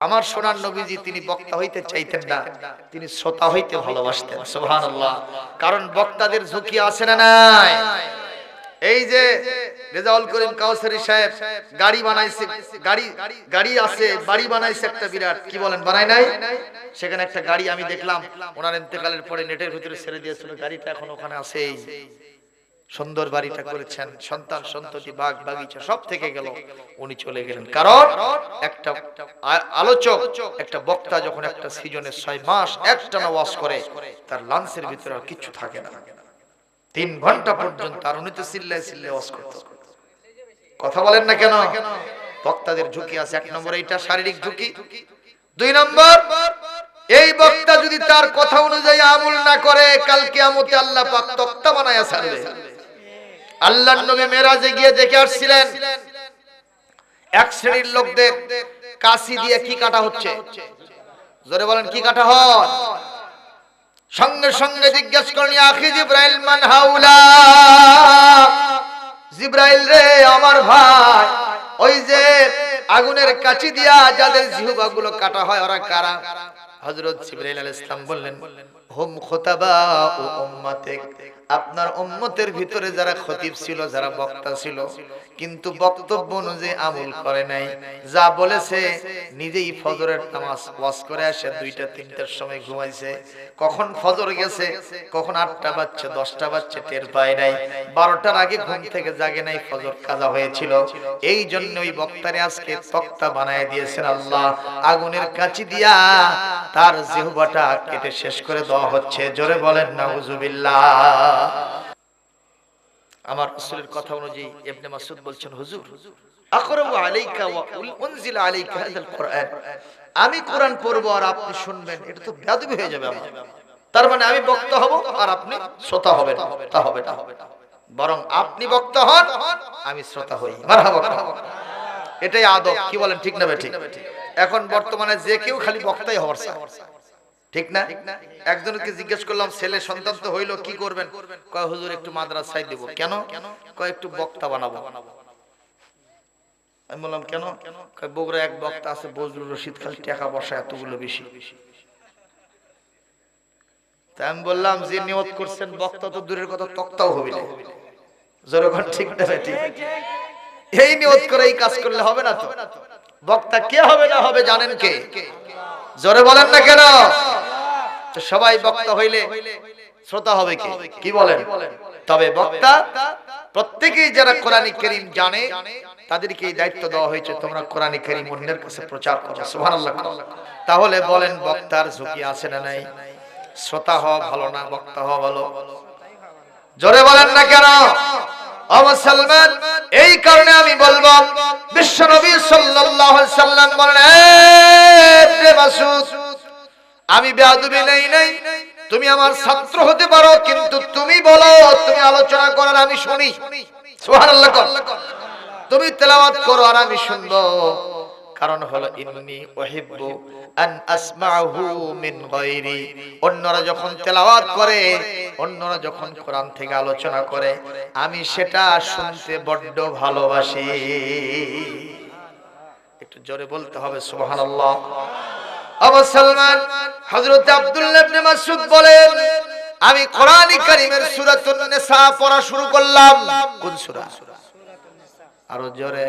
আমার সোনার নবীজি তিনি বক্তা হইতে চাইতেন না, তিনি শ্রোতা হইতে ভালোবাসতেন, সুবহানাল্লাহ। কারণ বক্তাদের ঝুঁকি আছে না নাই? এই যে রেজাউল করিম কাউসারি সাহেব গাড়ি বানাইছে, গাড়ি গাড়ি আছে, বাড়ি বানাইছে একটা বিরাট, কি বলেন বানাই নাই? সেখানে একটা গাড়ি আমি দেখলাম, ওনার ইন্তেকালের পরে নেটের ভিতরে ছেড়ে দিয়েছিল, গাড়িটা এখন ওখানে আছে সুন্দর বাড়িটা করেছেন সন্তান সন্ততি বাগ বাগিচা সব থেকে গেল উনি চলে গেলেন। কারণ একটা আলোচক একটা বক্তা যখন একটা সিজনে ছয় মাস একটানা ওয়াজ করে তার লাঞ্চের ভিতরে আর কিছু থাকে না। তিন ঘণ্টা পর্যন্ত আর উনি তো চিল্লায় চিল্লায় ওয়াজ করত কথা বলেন না কেন? বক্তাদের ঝুঁকি আছে। এক নম্বর এইটা শারীরিক ঝুঁকি। দুই নম্বর এই বক্তা যদি তার কথা অনুযায়ী আমল না করে কালকে কিয়ামতে আল্লাহ পাক তক্তা বানায়া ছাড়বে। আল্লাহর নবী মেরাজে গিয়ে দেখে আসছিলেন, এক শ্রেণির লোকদের কাশি দিয়ে কি কাটা হচ্ছে? জোরে বলেন, কি কাটা হয়? সঙ্গে সঙ্গে জিজ্ঞেস করেন আখি জিব্রাইল, মান হাউলা? জিব্রাইল রে, আমার ভাই, ওই যে আগুনের কাচি দিয়া যাদের জিহবা গুলো কাটা হয়, ওরা কারা? হযরত জিব্রাইল আলাইহিস সালাম বললেন হুম খুতাবা ও উম্মতিক আপনার উম্মতের ভিতরে যারা খতিব ছিল, যারা বক্তা ছিল, কিন্তু বক্তব্য অনুযায়ী আমল করে নাই। যা বলেছে, নিজেই ফজরের নামাজ ওয়াজ করে আসে, দুইটা, তিনটার সময় ঘুমাইছে। কখন ফজর গেছে, কখন আটটা বাজছে, দশটা বাজছে, টের পায় নাই। বারোটার আগে ঘুম থেকে জাগে নাই, ফজর কাজা হয়েছিল। এই জন্য ওই বক্তারে আজকে তক্তা বানায় দিয়েছেন আল্লাহ। আগুনের কাঁচি দিয়া তার জিহবাটা কেটে শেষ করে দেওয়া হচ্ছে, জোরে বলেন না আমার রাসূলের কথা অনুযায়ী ইবনে মাসউদ বলছেন, হুজুর আকরাবু আলাইকা ওয়া উনজিলা আলাইকা হাযাল কোরআন। আমি কোরআন পড়ব আর আপনি শুনবেন, এটা তো বেয়াদবি হয়ে যাবে আমার। তার মানে আমি বক্তা হব আর আপনি শ্রোতা হবেন, তা হবে না। বরং আপনি বক্তা হন, আমি শ্রোতা হই। মারহাবা এটাই আদব, কি বলেন, ঠিক না ঠিক? এখন বর্তমানে যে কেউ খালি বক্তাই হওয়ার চায়। ঠিক না? একজনকে জিজ্ঞেস করলাম, ছেলে সন্তান তো হইল, কি করবেন? কয়, হুজুর, একটু মাদ্রাসায় দেব। কেন? কয়, একটু বক্তা বানাবো। আমি বললাম, কেন? বগুড়া এক বক্তা আছে বজরুল রশিদ, খালি টাকা বসা এতগুলো বেশি। আমি বললাম, যে নিয়ত করছেন বক্তা, তো দূরের কথা, তক্তাও হবে না। যেরকম ঠিক না এই নিয়ত করে এই কাজ করলে হবে না তো। বক্তা কে হবে না হবে জানেন কে? জোরে বলেন না কেন? সবাই বক্তা হইলে শ্রোতা হবে কি? কি বলেন? তবে বক্তা, প্রত্যেকেই যারা কোরআনী করিম জানে, তাদেরকে এই দায়িত্ব দেওয়া হয়েছে, তোমরা কোরআনী করিম অন্যের কাছে প্রচার করো, সুবহানাল্লাহ তাহলে বলেন বক্তার ঝুঁকি আছে না নাই? শ্রোতা হওয়া ভালো না, বক্তা হওয়া ভালো? জোরে বলেন না কেন? মুসলমান এই কারণে আমি বলব, বিশ্ব নবী সাল্লাল্লাহু আলাইহি সাল্লাম বলেন "এই ইবনে মাসউদ আমি বেয়াদবি নেই, নাই। তুমি আমার ছাত্র হতে পারো, কিন্তু তুমি বলো, তুমি আলোচনা করার আমি শুনি। সুবহানাল্লাহ। তুমি তেলাওয়াত করো আর আমি শুনব। কারণ হলো ইন্নি ওয়াহিব্বু আন আসমাহু মিন গায়রি। অন্যরা যখন তেলাওয়াত করে, অন্যরা যখন কোরআন থেকে আলোচনা করে, আমি সেটা শুনতে বড্ড ভালোবাসি। একটু জোরে বলতে হবে, সুবহানাল্লাহ। আবু সালমান হযরত আব্দুল্লাহ ইবনে মাসউদ বলেন, আমি কোরআন কারীমের সূরাতুন নিসা পড়া শুরু করলাম। কোন সূরা? আরও জোরে।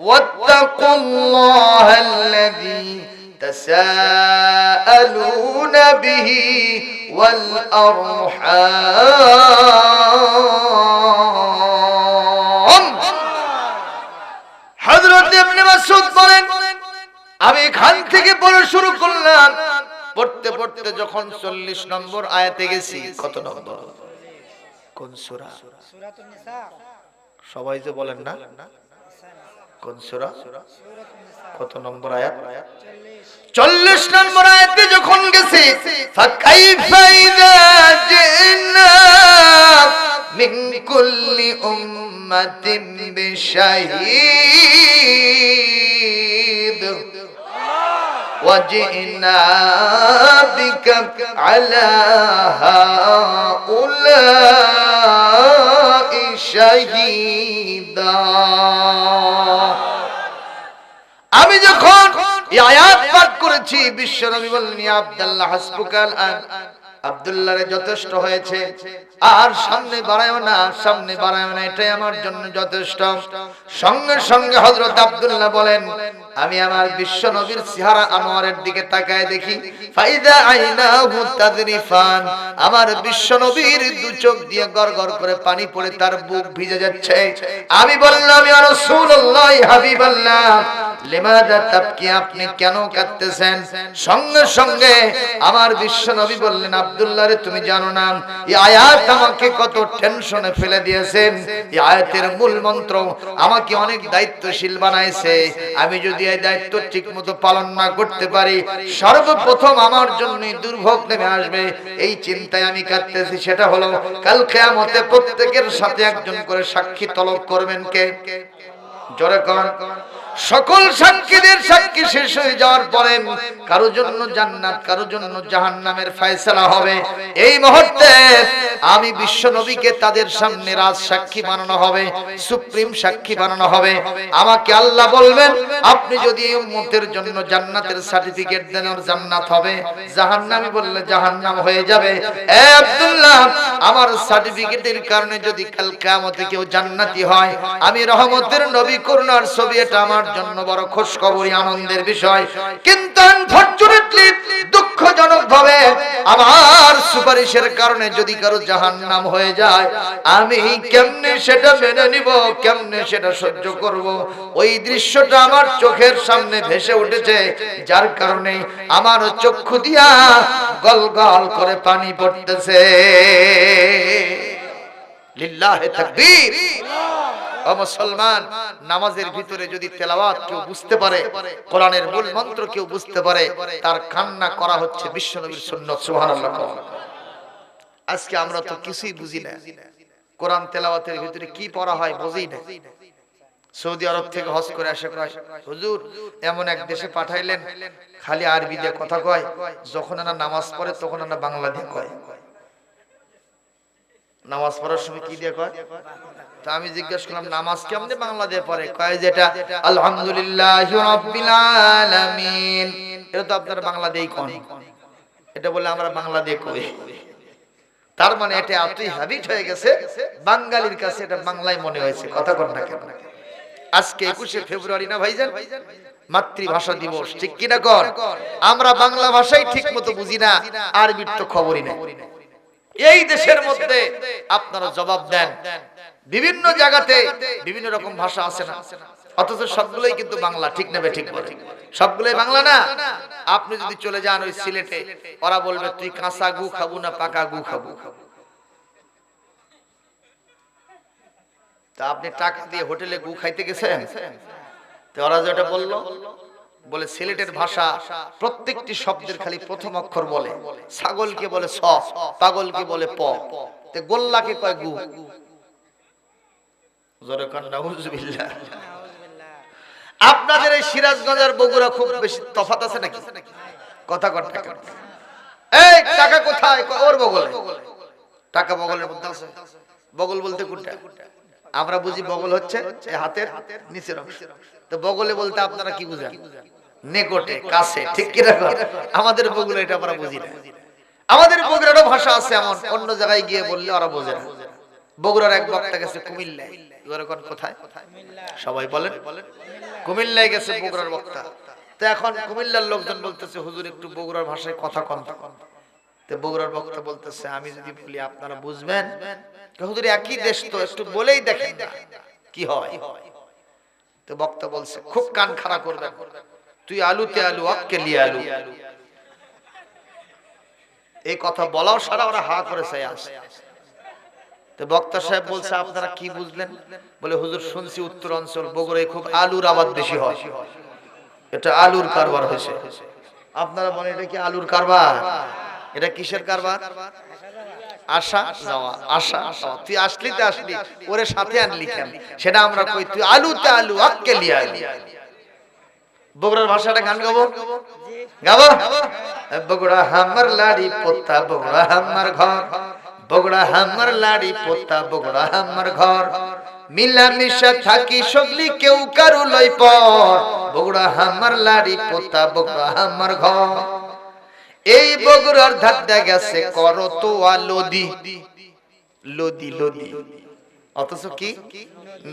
واتقوا الله الذي تساءلون به والأرحام হযরত ইবনে মাসউদ বলেন আমি এখান থেকে পড়া শুরু করলাম পড়তে পড়তে যখন 40 নম্বর আয়াতে গেছি কত নম্বর কোন সূরা সূরাতুন নিসা সবাই যে বলেন না কোন সূরা সূরাতুন নিসা কত নম্বর আয়াত 40 চল্লিশ নম্বর আয়াতে যখন গেছি ফাকাইফা ইযা জিনা মিন কুল্লি উম্মাতিন বিশাহিদ وجئنا بك على هؤلاء شهيدا আমি যখন আয়াত পাঠ করেছি বিশ্ব নবী বললেন আব্দুল্লাহ হাসবুকাল আন আব্দুল্লাহরে যথেষ্ট হয়েছে। আর সামনে বাড়ায়ও না, সামনে বাড়ায়ও না, এটাই আমার জন্য যথেষ্ট। সঙ্গে সঙ্গে হযরত আব্দুল্লাহ বলেন, আমি আমার বিশ্ব নবীর চেহারা আনোয়ারের দিকে তাকায় দেখি, ফাইদা আইনাহু তাদরিফান, আমার বিশ্ব নবীর দু চোখ দিয়ে গড়গড় করে পানি পড়ে তার বুক ভিজে যাচ্ছে। আমি বললাম, ইয়া রাসূলুল্লাহ, হাবিবাল্লাহ লিমাদা তাবকি, আপনি কেন কাঁদতেছেন? সঙ্গে সঙ্গে আমার বিশ্ব নবী বললেন আব্দুল্লাহ তুমি জানো না, এই আয়াত আমাকে কত টেনশনে ফেলে দিয়েছেন এই আয়াতের মূল মন্ত্র, আমাকে অনেক দায়িত্বশীল বানাইছে। আমি যদি এই দায়িত্ব ঠিক মতো পালন না করতে পারি, সর্বপ্রথম আমার জন্য দুর্ভোগ নেমে আসবে। এই চিন্তায় আমি কাঁদতেছি, সেটা হলো, কাল কেয়ামতে প্রত্যেকের সাথে একজন করে সাক্ষী তলব করবেন কে? জোরে কন। সকল সাক্ষীদের সাক্ষী শেষ হয়ে যাওয়ার পরে কারও জন্য জান্নাত, কারও জন্য জাহান্নামের ফয়সালা হবে। এই মুহূর্তে আমি বিশ্ব নবীকে তাদের সামনে রাজ সাক্ষী বানানো হবে, সুপ্রিম সাক্ষী বানানো হবে। আমাকে আল্লাহ বলবেন, আপনি যদি উম্মতের জন্য জান্নাতের সার্টিফিকেট দেন, ওর জান্নাত হবে। জাহান্নামী বললে জাহান্নাম হয়ে যাবে। এ আব্দুল্লাহ, আমার সার্টিফিকেটের কারণে যদি কাল কিয়ামতে কেউ জান্নাতি হয়, আমি রহমতের নবী, করুণার ছবি, এটা আমার জন্য বড় খুশখবরি, আনন্দের বিষয়। কিন্তু আনফরচুনেটলি দুঃখজনক ভাবে আমার সুপারিশের কারণে যদি কারও জাহান্নাম হয়ে যায়, আমি কেমনে সেটা মেনে নিব, কেমনে সেটা সহ্য করব? ওই দৃশ্যটা আমার চোখের সামনে ভেসে উঠেছে, যার কারণে আমার চক্ষু দিয়া গল গল করে পানি পড়তেছে। লিল্লাহে তাকবীর। ও মুসলমান, নামাজের ভিতরে যদি তেলাওয়াত কেউ বুঝতে পারে, কোরআনের মূল মন্ত্র কেউ বুঝতে পারে, তার কান্না করা হচ্ছে বিশ্বনবীর সুন্নাত, সুবহানাল্লাহ আজকে আমরা তো কিছুই বুঝি না। কোরআন তেলাওয়াতের ভিতরে কি পড়া হয় বুঝি না। সৌদি আরব থেকে হজ করে আসে কয়, হুজুর, এমন এক দেশে পাঠাইলেন, খালি আরবি দিয়ে কথা কয়, যখন এনা নামাজ পড়ে তখন এনা বাংলা দিয়ে কয়। নামাজ পড়ার সময় কি দিয়ে কয়? তা আমি জিজ্ঞেস করলাম নামাজ কেমনে বাংলা দিয়ে পড়ে? কয় যেটা আলহামদুলিল্লাহ রাব্বিল আলামিন। এটা তো আপনারা বাংলা দিয়েই কোন এটা বলে আমরা বাংলা দিয়ে কই? তার মানে এটা এতই হ্যাবিট হয়ে গেছে বাঙালির কাছে এটা বাংলায় মনে হয়েছে। কথা কর না কেন? আজকে একুশে ফেব্রুয়ারি না ভাইজান? মাতৃভাষা দিবস ঠিক কিনা কর আমরা বাংলা ভাষাই ঠিক মতো বুঝি না আরবির তো খবরই নেই। এই দেশের মধ্যে আপনারা জবাব দেন। বিভিন্ন জায়গাতে বিভিন্ন রকম ভাষা আছে না। অথচ সবগুলোই কিন্তু বাংলা, ঠিক নেবে ঠিক বলে। সবগুলোই বাংলা না। আপনি যদি চলে যান ওই সিলেটে, ওরা বলবে, তুই কাঁচা গু খাব না পাকা গু খাব? তা আপনি টাকা দিয়ে হোটেলে গু খাইতে গেছেন? ওরা যেটা বলল, বলে সিলেটের ভাষা প্রত্যেকটি শব্দের খালি প্রথম অক্ষর বলে। ছাগলকে বলে স, পাগলকে বলে প। গোল্লাকে কয় গু? আপনাদের এই সিরাজগঞ্জ আর বগুড়া খুব বেশি তফাত আছে নাকি? কথা কর টাকা। এই টাকা কোথায়? ওর বগলে। টাকা বগলের মধ্যে আছে? বগল বলতে কোনটা? আমরা বুঝি বগল হচ্ছে হাতের নিচের অংশ। তো বগলে বলতে আপনারা কি বুঝেন? নেকটে কাছে ঠিক কি রাখো আমাদের বগুলো এটা আমরা বুঝি না। আমাদের বগুড়ারও ভাষা আছে এমন অন্য জায়গায় গিয়ে বললে ওরা বোঝে না। বগুড়ার এক বক্তা গেছে কুমিল্লায়। কোথায়? সবাই বলেন। কুমিল্লায় গেছে বগুড়ার বক্তা। তো এখন কুমিল্লার লোকজন বলতেছে, হুজুর, একটু বগুড়ার ভাষায় কথা তো। বগুড়ার বক্তা বলতেছে, আমি যদি বলি, আপনারা বুঝবেন? হুজুর, একই দেশ তো, একটু বলেই দেখেন কি হয়। বক্তা বলছে, খুব কান খাড়া করবে তুই আলুতে আলু অক্কে লিয়ে আলু। এই কথা বলাও সারা, ওরা হা করে চাই আসে। তো বক্তা সাহেব বলছে আপনারা কি বুঝলেন? বলে হুজুর শুনছি উত্তর অঞ্চল বগুড়ায় খুব আলুর আবাদ বেশি হয়। এটা আলুর কারবার হয়েছে। আপনারা বলেন এটা কি আলুর কারবার? এটা কিসের কারবার? আশা যাওয়া আশা যাওয়া। তুই আসলি তো আসলি ওরে সাথে আনলি কেন? সেটা আমরা কই তুই আলুতে আলু আক্কে লিয়া বগুড়ার ভাষাটা গান গাবো? গাবো? বগুড়া হামার লাড়ি পোতা বগুড়া হামার ঘর। বগুড়া হামার, লাড়ি পোতা বগুড়া হামার ঘর। মিলা মিশা থাকি সগলি কেউ কারু লই পর। বগুড়া হামার, লাড়ি পোতা বগুড়া হামার ঘর। এই বগুড়ার ধাক্কা গেছে, করো তো লদি। লদি লদি। অথচ কি?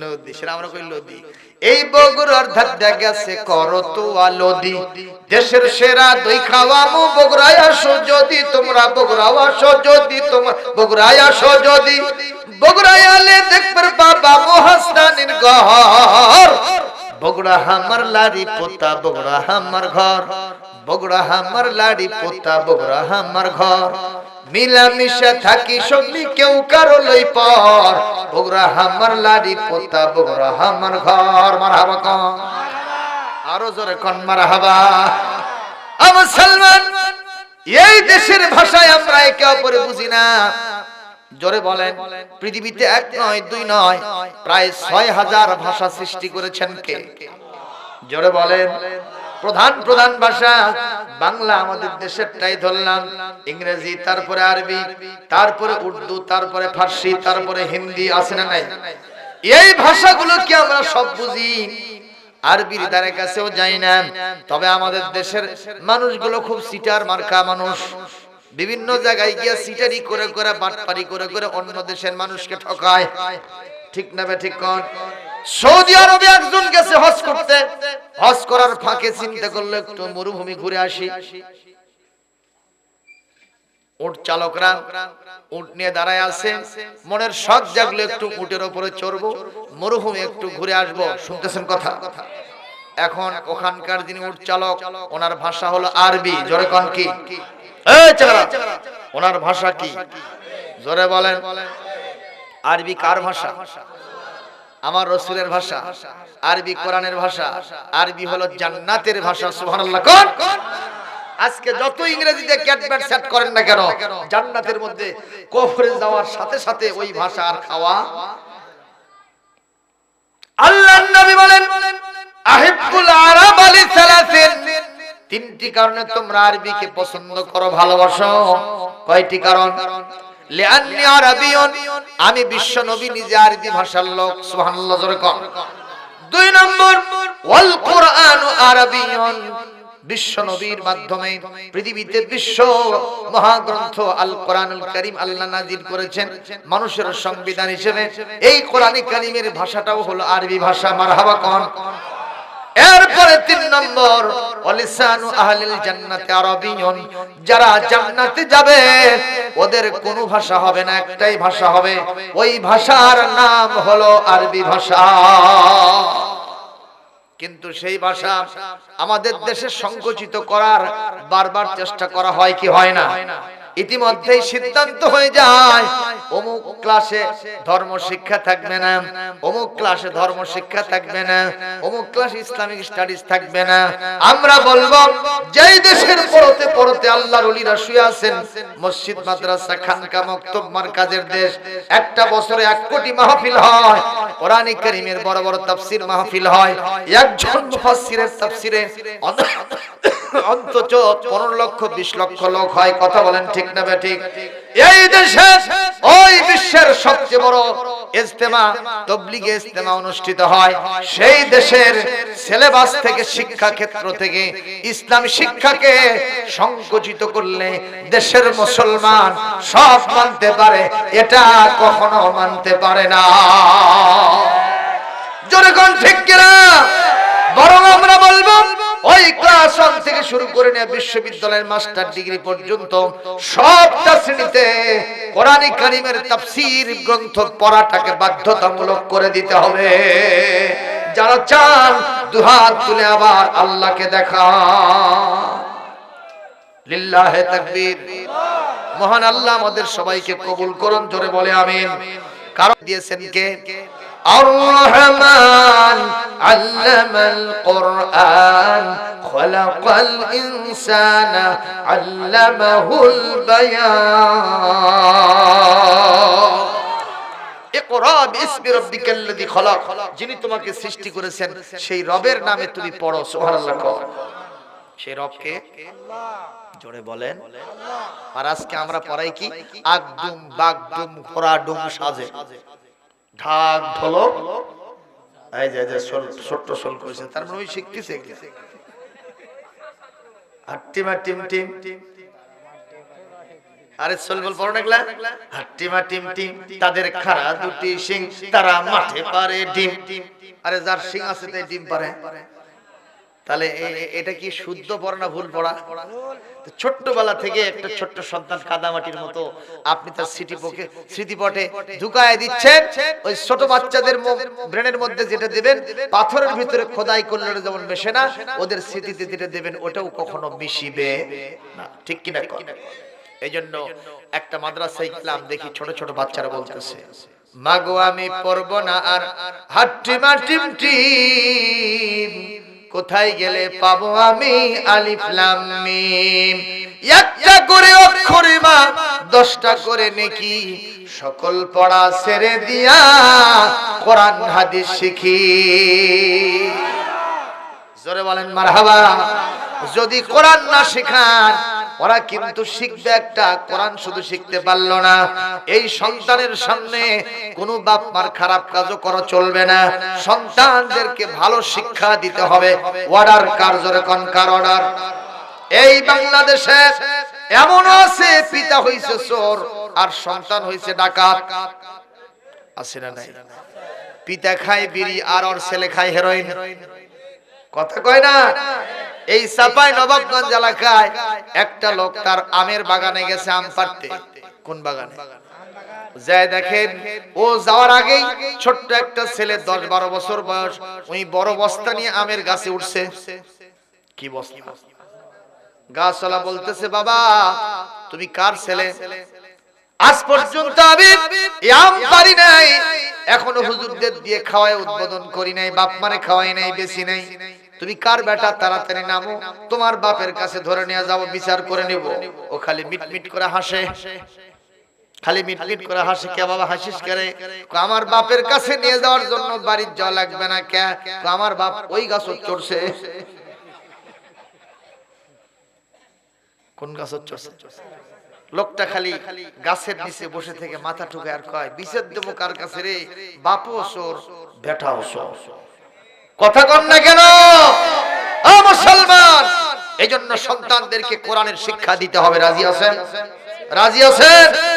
নদী সেটা আমরা কই লদি? এই বগুড়ার ধাক্কা গেছে করো তো লদি দেশের সেরা দই খাওয়ামু বগুড়ায় আসো যদি, তোমরা বগুড়াও আসো যদি তোমরা বগুড়ায় আসো যদি। বগুড়ায় আলে দেখবে বাবা মহাস্তানের ঘর। বগুড়া হামার লাড়ি পোতা, বগুড়া হামার ঘর। বগুড়া হামার লাড়ি পোতা, বগুড়া হামার ঘর। মিলা মিশা থাকি সগলি কেউ কারও লই পর। বগুড়া হামার লাড়ি পোতা, বগুড়া হামার ঘর মার হাবা কন। আরও জোরে কন মার হাবা সালমান এই দেশের ভাষায় আমরা একে অপরে বুঝি না। জোরে বলেন, পৃথিবীতে এক নয়, দুই নয়, প্রায় ছয় হাজার ভাষা সৃষ্টি করেছেন কে? জোরে বলেন। প্রধান প্রধান ভাষা। বাংলা আমাদের দেশেরটাই ধরলাম। ইংরেজি, তারপরে আরবি, তারপরে উর্দু, তারপরে ফার্সি, তারপরে হিন্দি, আছে না নাই? এই ভাষাগুলো কি আমরা সব বুঝি। আরবির দ্বারা কাছেও যাই না। তবে আমাদের দেশের মানুষগুলো খুব সিটার মার্কা মানুষ। বিভিন্ন জায়গায় গিয়া সিটারি করে করে, বাটপারি করে করে অন্য দেশের মানুষকে ঠকায়। ঠিক না বে ঠিক কন সৌদি আরবে একজন গেছে হজ করতে। হজ করার ফাঁকে চিন্তা করল, একটু মরুভূমি ঘুরে আসি। উট চালকরা উট নিয়ে দাঁড়ায় আছে। মনের শখ জাগলো, একটু উটের উপরে চড়বো, মরুভূমি একটু ঘুরে আসব। শুনতেছেন কথা? এখন ওখানকার যিনি উট চালক, ওনার ভাষা হলো আরবি। জোরে কন কি? ওনার ভাষা কি? জোরে বলেন, আরবি কার ভাষা? আমার রসুলের ভাষা, আরবি কোরআনের ভাষা, আরবি হলো জান্নাতের ভাষা, সুবহানাল্লাহ, কোন? আজকে যত ইংরেজিতে ক্যাটব্যাট সেট করেন না কেন, জান্নাতের মধ্যে কফরে যাওয়ার সাথে সাথে ওই ভাষা আর খাওয়া আল্লাহর নবী বলেন আহিবুল আরব আলী সালাসিন। তিনটি কারণে তোমরা আরবিকে পছন্দ করো, ভালোবাসো। কয়টি কারণ? আমি বিশ্ব নবী নিজে আরবি ভাষার লোক দুই নম্বর মাধ্যমে পৃথিবীতে বিশ্ব মহাগ্রন্থ আল কোরআনুল করিম আল্লাহ নাজির করেছেন মানুষের সংবিধান হিসেবে। এই কোরআন কারিমের ভাষাটাও হলো আরবি ভাষা, মারহাবা কোন। এরপরে তিন নম্বর, অলিসানু আহলিল জান্নাতে আরবিয়ুন, যারা জান্নাতে যাবে, ওদের কোনো ভাষা হবে না, একটাই ভাষা হবে। ওই ভাষার নাম হলো আরবি ভাষা। কিন্তু সেই ভাষা আমাদের দেশে সংকুচিত করার বারবার চেষ্টা করা হয় কি হয় না? ইতিমধ্যেই সিদ্ধান্ত হয়ে যায়, অমুক ক্লাসে ধর্ম শিক্ষা থাকবে না, অমুক ক্লাসে ধর্ম শিক্ষা থাকবে না, অমুক ক্লাসে ইসলামিক স্টাডিজ থাকবে না। আমরা বলব, যেই দেশের পড়তে পড়তে আল্লাহর ওলিরা শুয়ে আছেন, মসজিদ, মাদ্রাসা, খানকা, মক্তব, মার্কাজের দেশ, একটা বছরে এক কোটি মাহফিল হয়, কোরআন কারীমের বড় বড় তাফসীর মাহফিল হয়, একজন মুফাসসিরের তাফসীরে অন্তত পনেরো লক্ষ, বিশ লক্ষ লোক হয়, কথা বলেন ঠিক না ঠিক? এই দেশে, ওই বিশ্বের সবচেয়ে বড় ইজতেমা, তবলিগে ইজতেমা অনুষ্ঠিত হয়। সেই দেশের সিলেবাস থেকে শিক্ষা ক্ষেত্র থেকে, ইসলাম শিক্ষাকে সংকুচিত করলে দেশের মুসলমান সব মানতে পারে, এটা কখনো মানতে পারে না। কোন ঠিক কিনা? বরং আমরা বলব ওই ক্লাস ওয়ান থেকে শুরু করে নিয়ে বিশ্ববিদ্যালয়ের মাস্টার ডিগ্রি পর্যন্ত সবটা শ্রেণীতে কোরআনিক কারিমের তাফসীর গ্রন্থ পড়াটাকে বাধ্যতামূলক করে দিতে হবে। যারা চান, দুহাত তুলে আবার আল্লাহকে দেখা। লিল্লাহে তাকবীর। মহান আল্লাহ আমাদের সবাইকে কবুল করুন, জোরে বলে আমিন। কারণ দিয়েছেন কে? الرحمن علم القرآن خلق الإنسان علمه البيان ইকরা বিসমি রাব্বিকাল্লাযী খলাক যিনি তোমাকে সৃষ্টি করেছেন সেই রবের নামে তুমি পড়ো সুবহানাল্লাহ কও সেই রবকে জোরে বলেন আর আজকে আমরা পড়াই কি আগদুম বাগদুম ঘোড়াডুম সাজে ঢাক ঢোলক এই যে ছোট্ট সোল করেছে তার মানে ওই শিখতেছে টিম টিম তাদের দুটি তারা মাঠে পারে ডিম। আরে যার সিং আছে তাই ডিম পারে। তাহলে এটা কি শুদ্ধ পড়া না ভুল পড়া? ছোট্টবেলা থেকে একটা ছোট্ট সন্তান কাদামাটির মতো আপনি তার স্মৃতি পক্ষে স্মৃতিপটে ঢুকায় দিচ্ছেন। ওই ছোট বাচ্চাদের ব্রেনের মধ্যে যেটা দেবেন, পাথরের ভিতরে খোদাই করলে যেমন মেশে না, ওদের স্মৃতিতে যেটা দেবেন, ওটাও কখনো মিশিবে না। ঠিক কিনা এই জন্য একটা মাদ্রাসায় গেলাম দেখি ছোট ছোট বাচ্চারা বলতেছে, মাগো আমি পড়ব না আর হাট্টি মাটিম টিম কোথায় গেলে পাবো আমি আলিফ লাম মিম। একটা করে অক্ষরে মা দশটা করে নেকি। সকল পড়া ছেড়ে দিয়া কোরআন হাদিস শিখি। জোরে বলেন মারহাবা। যদি কোরআন না শেখান ওরা কিন্তু শিখবে একটা, কোরআন শুধু শিখতে পারল না। এই সন্তানের সামনে কোনো বাপ মার খারাপ কাজও করা চলবে না। সন্তানদেরকে ভালো শিক্ষা দিতে হবে। অর্ডার কার্যরে কনকার অর্ডার এই বাংলাদেশে এমন আছে, পিতা হইছে চোর আর সন্তান হইছে ডাকাত। আছে না নাই? পিতা খায় বিড়ি আর ওর ছেলে খায় হেরোইন কথা কয় না? এই সাপাই নবাবগঞ্জ এলাকায় একটা লোক তার আমের বাগানে গেছে আম পাড়তে। কোন বাগানে? যায় দেখেন, ও যাওয়ার আগেই ছোট্ট একটা ছেলে দশ বারো বছর বয়স, ওই বড় বস্তা নিয়ে আমের গাছে উঠছে। কি বস্তা? গাছওয়ালা বলতেছে, বাবা, তুমি কার ছেলে? আজ পর্যন্ত আমি আম পারি নাই, এখনও হুজুরদের দিয়ে খাওয়ায় উদ্বোধন করি নাই, বাপ মারে খাওয়াই নাই, বেশি নাই। তুমি কার বেটা তাড়াতাড়ি নামো? তোমার বাপের কাছে ধরে নিয়ে যাব বিচার করে নেব। ও খালি মিট মিট করে হাসে। খালি মিট মিট করে হাসে, কে বাবা, হাসিস করে আমার বাপের কাছে নিয়ে যাওয়ার জন্য বাড়ির যাওয়া লাগবে না, কে? আমার বাপ ওই গাছ চড়ছে। কোন গাছ চড়ছে? লোকটা খালি গাছের নিচে বসে থেকে মাথা ঠুকে আর কয় বিষের দেবো কার কাছে রে? বাপও সোর বেটাও সোর কথা কন না কেন? মুসলমান! এই জন্য সন্তানদেরকে কোরআনের শিক্ষা দিতে হবে। রাজি আছেন? রাজি আছেন?